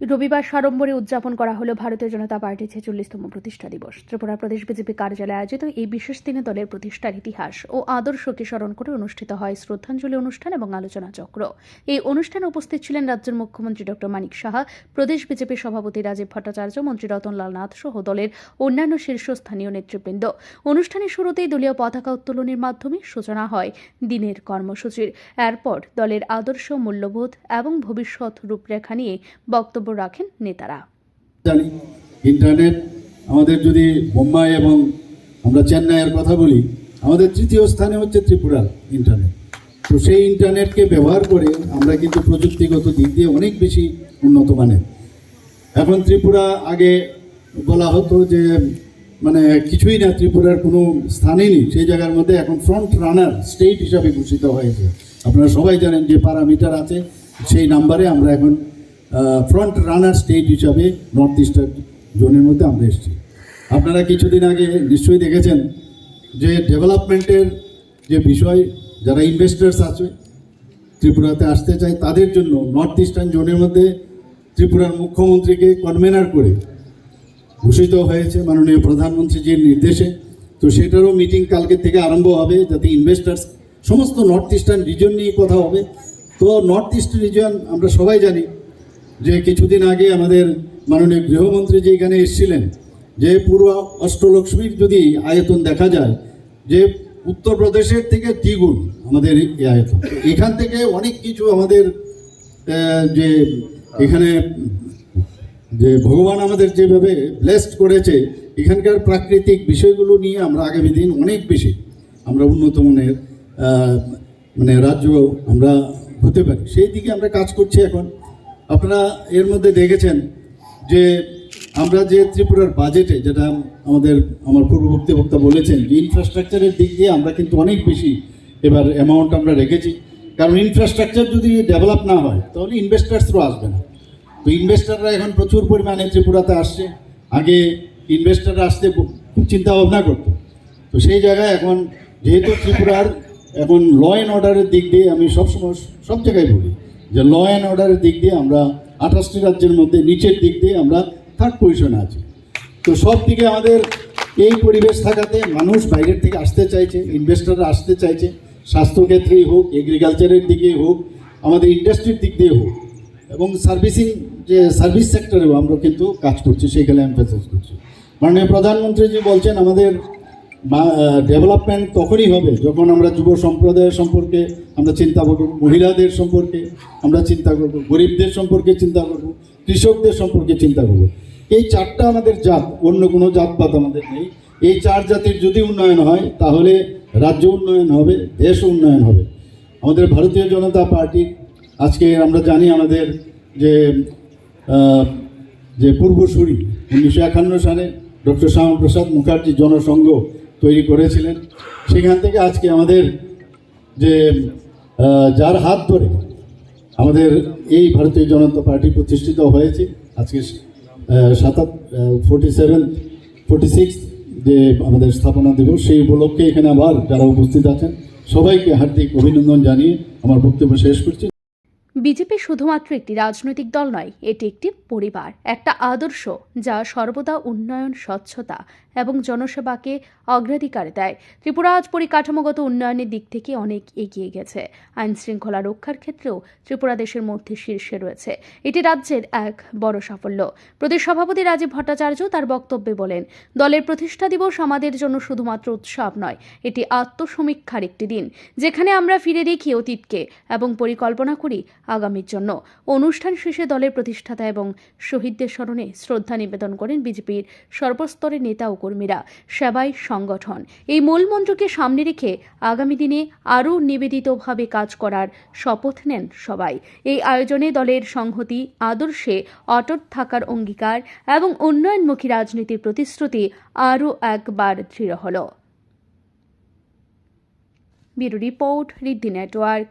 রবিবার সাড়ম্বরে উদযাপন করা হলো ভারতীয় জনতা পার্টির ছেচল্লিশতম প্রতিষ্ঠা দিবস। ত্রিপুরা প্রদেশ বিজেপি কার্যালয়ে আয়োজিত এই বিশেষ দিনে দলের প্রতিষ্ঠার ইতিহাস ও আদর্শকে স্মরণ করে অনুষ্ঠিত হয় শ্রদ্ধাঞ্জলি অনুষ্ঠান এবং আলোচনা চক্র। এই অনুষ্ঠানে উপস্থিত ছিলেন রাজ্যের মুখ্যমন্ত্রী ডক্টর মানিক সাহা, প্রদেশ বিজেপি সভাপতি রাজীব ভট্টাচার্য, মন্ত্রী রতনলাল নাথ সহ দলের অন্যান্য শীর্ষস্থানীয় নেতৃবৃন্দ। অনুষ্ঠানের শুরুতেই দলীয় পতাকা উত্তোলনের মাধ্যমে সূচনা হয় দিনের কর্মসূচির। এরপর দলের আদর্শ, মূল্যবোধ এবং ভবিষ্যৎ রূপরেখা নিয়ে বক্তব্য রাখেন নেতারা। ইন্টারনেট, আমাদের যদি বোম্বাই এবং আমরা চেন্নাইয়ের কথা বলি, আমাদের তৃতীয় স্থানে হচ্ছে ত্রিপুরা ইন্টারনেট। তো সেই ইন্টারনেটকে ব্যবহার করে আমরা কিন্তু প্রযুক্তিগত দিক দিয়ে অনেক বেশি উন্নত মানের। এখন ত্রিপুরা আগে বলা হতো যে মানে কিছুই না, ত্রিপুরার কোনো স্থানই নেই। সেই জায়গার মধ্যে এখন ফ্রন্ট রানার স্টেট হিসাবে ঘোষিত হয়েছে। আপনারা সবাই জানেন যে প্যারামিটার আছে, সেই নাম্বারে আমরা এখন ফ্রন্ট রানার স্টেট হিসাবে নর্থ ইস্টার্ন জোনের মধ্যে আমরা এসেছি। আপনারা কিছুদিন আগে নিশ্চয়ই দেখেছেন যে ডেভেলপমেন্টের যে বিষয়, যারা ইনভেস্টার্স আছে, ত্রিপুরাতে আসতে চায়, তাদের জন্য নর্থ ইস্টার্ন জোনের মধ্যে ত্রিপুরার মুখ্যমন্ত্রীকে কনভেনার করে ঘোষিত হয়েছে মাননীয় প্রধানমন্ত্রীজির নির্দেশে। তো সেটারও মিটিং কালকে থেকে আরম্ভ হবে, যাতে ইনভেস্টার্স সমস্ত নর্থ ইস্টার্ন রিজন নিয়ে কথা হবে। তো নর্থ ইস্ট রিজন আমরা সবাই জানি যে কিছুদিন আগে আমাদের মাননীয় গৃহমন্ত্রী যে এখানে এসেছিলেন, যে পুরো অষ্টলক্ষ্মীর যদি আয়তন দেখা যায়, যে উত্তরপ্রদেশের থেকে দ্বিগুণ আমাদের এই আয়তন। এখান থেকে অনেক কিছু আমাদের যে এখানে, যে ভগবান আমাদের যেভাবে ব্লেসড করেছে, এখানকার প্রাকৃতিক বিষয়গুলো নিয়ে আমরা আগামী দিন অনেক বেশি আমরা উন্নত মানের মানে রাজ্য আমরা হতে পারি। সেই দিকে আমরা কাজ করছি এখন। আপনারা এর মধ্যে দেখেছেন যে আমরা যে ত্রিপুরার বাজেটে যেটা আমাদের, আমার পূর্ববর্তী বক্তা বলেছেন যে ইনফ্রাস্ট্রাকচারের দিক দিয়ে আমরা কিন্তু অনেক বেশি এবার অ্যামাউন্ট আমরা রেখেছি। কারণ ইনফ্রাস্ট্রাকচার যদি ডেভেলপ না হয়, তাহলে ইনভেস্টার্সরাও আসবে না। তো ইনভেস্টাররা এখন প্রচুর পরিমাণে ত্রিপুরাতে আসছে। আগে ইনভেস্টাররা আসতে খুব চিন্তা ভাবনা করতো। তো সেই জায়গায় এখন যেহেতু ত্রিপুরার এখন ল অ্যান্ড অর্ডারের দিক দিয়ে আমি সবসময় সব জায়গায় বলি যে ল অ্যান্ড অর্ডারের দিক দিয়ে আমরা আঠাশটি রাজ্যের মধ্যে নিচের দিক দিয়ে আমরা থার্ড পজিশনে আছি। তো সব দিকে আমাদের এই পরিবেশ থাকাতে মানুষ বাইরের থেকে আসতে চাইছে ইনভেস্টাররা আসতে চাইছে, স্বাস্থ্যক্ষেত্রেই হোক এগ্রিকালচারের দিকেই হোক, আমাদের ইন্ডাস্ট্রির দিক দিয়ে হোক, এবং সার্ভিসিং যে সার্ভিস সেক্টরেও আমরা কিন্তু কাজ করছি, সেইখানে এমফাসাইজ করছি। মাননীয় প্রধানমন্ত্রীজি বলছেন, আমাদের ডেভেলপমেন্ট তখনই হবে যখন আমরা যুব সম্প্রদায়ের সম্পর্কে, আমরা চিন্তা করব, মহিলাদের সম্পর্কে আমরা চিন্তা করব, গরিবদের সম্পর্কে চিন্তা করব, কৃষকদের সম্পর্কে চিন্তা করব। এই চারটা আমাদের জাত, অন্য কোনো জাতপাত আমাদের নেই। এই চার জাতির যদি উন্নয়ন হয়, তাহলে রাজ্য উন্নয়ন হবে, দেশ উন্নয়ন হবে। আমাদের ভারতীয় জনতা পার্টি, আজকে আমরা জানি আমাদের যে যে পূর্বসূরি উনিশশো একান্ন সালে ডক্টর শ্যামাপ্রসাদ মুখার্জি জনসংঘ তৈরি করেছিলেন। সেখান থেকে আজকে আমাদের যে যার হাত ধরে আমাদের এই ভারতীয় জনতা পার্টি প্রতিষ্ঠিত হয়েছে, আজকে সাতাত ফোর্টি সেভেন ফোর্টি সিক্স যে আমাদের স্থাপনা দিবস, সেই উপলক্ষে এখানে আবার যারা উপস্থিত আছেন, সবাইকে হার্দিক অভিনন্দন জানিয়ে আমার বক্তব্য শেষ করছি। বিজেপি শুধুমাত্র একটি রাজনৈতিক দল নয়, এটি একটি পরিবার, একটা আদর্শ যা সর্বদা উন্নয়ন, স্বচ্ছতা এবং জনসেবাকে অগ্রাধিকার দেয়। ত্রিপুরা আজ পরিকাঠামোগত উন্নয়নের দিক থেকে অনেক এগিয়ে গেছে। আইন শৃঙ্খলা রক্ষার ক্ষেত্রেও ত্রিপুরা দেশের মধ্যে শীর্ষে রয়েছে। এটি রাজ্যের এক বড় সাফল্য। প্রদেশ সভাপতি রাজীব ভট্টাচার্য তার বক্তব্যে বলেন, দলের প্রতিষ্ঠা দিবস আমাদের জন্য শুধুমাত্র উৎসব নয়, এটি আত্মসমীক্ষার একটি দিন, যেখানে আমরা ফিরে দেখি অতীতকে এবং পরিকল্পনা করি আগামীর জন্য। অনুষ্ঠান শেষে দলের প্রতিষ্ঠাতা এবং শহীদদের স্মরণে শ্রদ্ধা নিবেদন করেন বিজেপির সর্বস্তরের নেতা ও কর্মীরা, সেবাই সংগঠন। এই মূলমন্ত্রকে সামনে রেখে আগামী দিনে আরও নিবেদিতভাবে কাজ করার শপথ নেন সবাই। এই আয়োজনে দলের সংহতি, আদর্শে অটট থাকার অঙ্গীকার এবং উন্নয়নমুখী রাজনীতির প্রতিশ্রুতি আরও একবার দৃঢ় হল। Bureau report, Riddhi network.